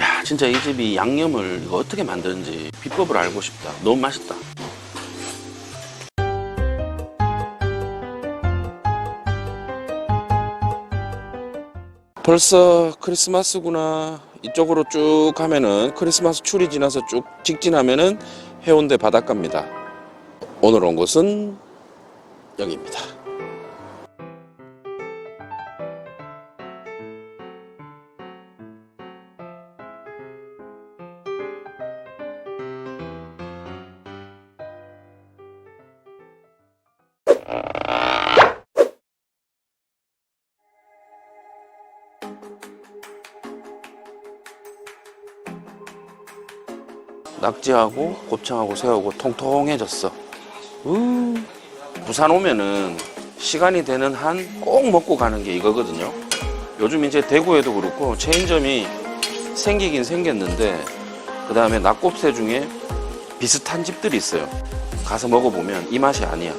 야, 진짜 이 집이 양념을 이거 어떻게 만드는지 비법을 알고 싶다. 너무 맛있다. 벌써 크리스마스구나. 이쪽으로 쭉 가면은 크리스마스 추리 지나서 쭉 직진하면은 해운대 바닷가입니다. 오늘 온 곳은 여기입니다. 낙지하고 곱창하고 새우고 통통해졌어. 우. 부산 오면은 시간이 되는 한 꼭 먹고 가는 게 이거거든요. 요즘 이제 대구에도 그렇고 체인점이 생기긴 생겼는데 그 다음에 낙곱새 중에 비슷한 집들이 있어요. 가서 먹어보면 이 맛이 아니야.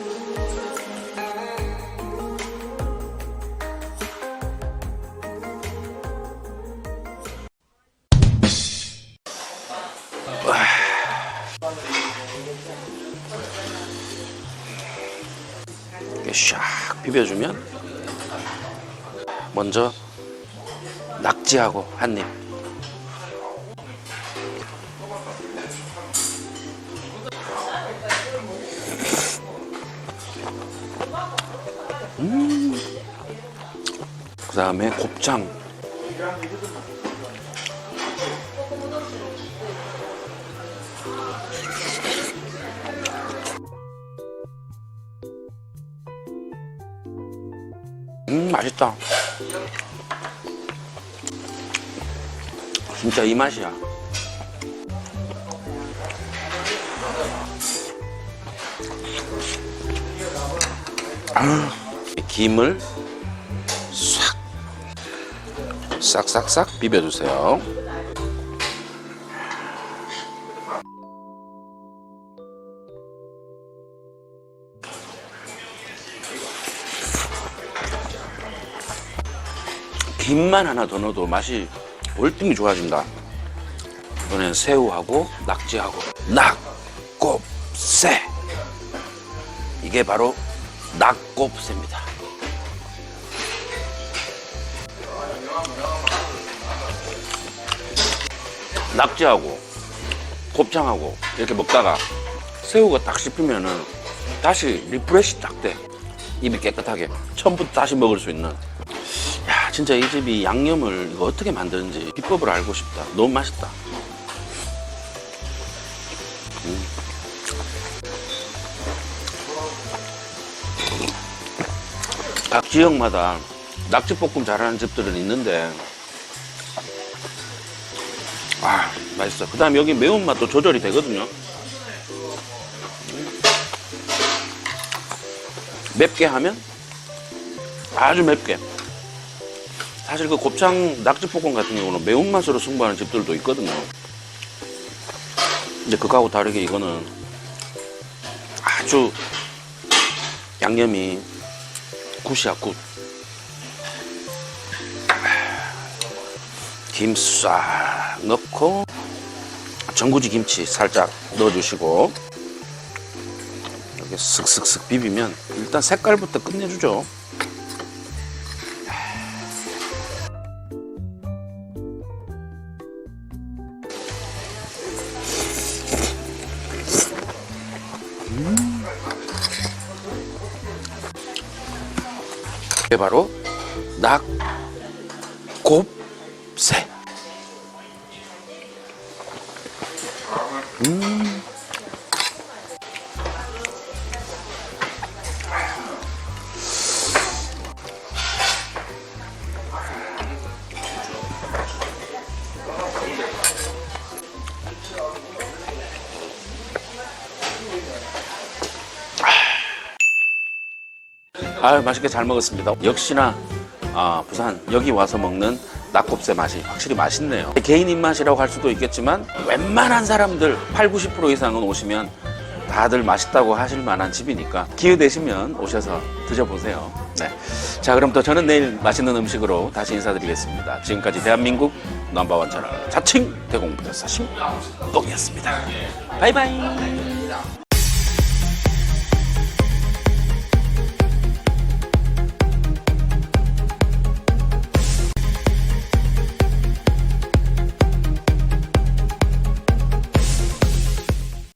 이렇게 샥 비벼주면 먼저 낙지하고 한 입. 음. 그 다음에 곱창. 음, 맛있다. 진짜 이 맛이야. 아, 김을 싹, 싹싹싹 비벼주세요. 김만 하나 더 넣어도 맛이 월등히 좋아진다. 이번엔 새우하고 낙지하고 낙곱새. 이게 바로 낙곱새입니다. 낙지하고 곱창하고 이렇게 먹다가 새우가 딱 씹히면은 다시 리프레시 딱 돼. 입이 깨끗하게 처음부터 다시 먹을 수 있는 야 진짜 이 집이 양념을 이거 어떻게 만드는지 비법을 알고 싶다 너무 맛있다 음. 각 지역마다 낙지볶음 잘하는 집들은 있는데 아 맛있어 그 다음 여기 매운맛도 조절이 되거든요 음. 맵게 하면 아주 맵게 사실 그 곱창 낙지볶음 같은 경우는 매운맛으로 승부하는 집들도 있거든요. 근데 그거하고 다르게 이거는 아주 양념이 굿이야, 굿. 김 싹 넣고 전구지 김치 살짝 넣어주시고 이렇게 슥슥슥 비비면 일단 색깔부터 끝내주죠. 이게 바로 낙곱새. 음. 아유 맛있게 잘 먹었습니다. 역시나 아, 부산 여기 와서 먹는 낙곱새 맛이 확실히 맛있네요. 개인 입맛이라고 할 수도 있겠지만 웬만한 사람들 8, 90% 이상은 오시면 다들 맛있다고 하실 만한 집이니까 기회 되시면 오셔서 드셔보세요. 네. 자, 그럼 또 저는 내일 맛있는 음식으로 다시 인사드리겠습니다. 지금까지 대한민국 넘버원 채널 자칭 대공부대사심 똥이었습니다. 바이바이.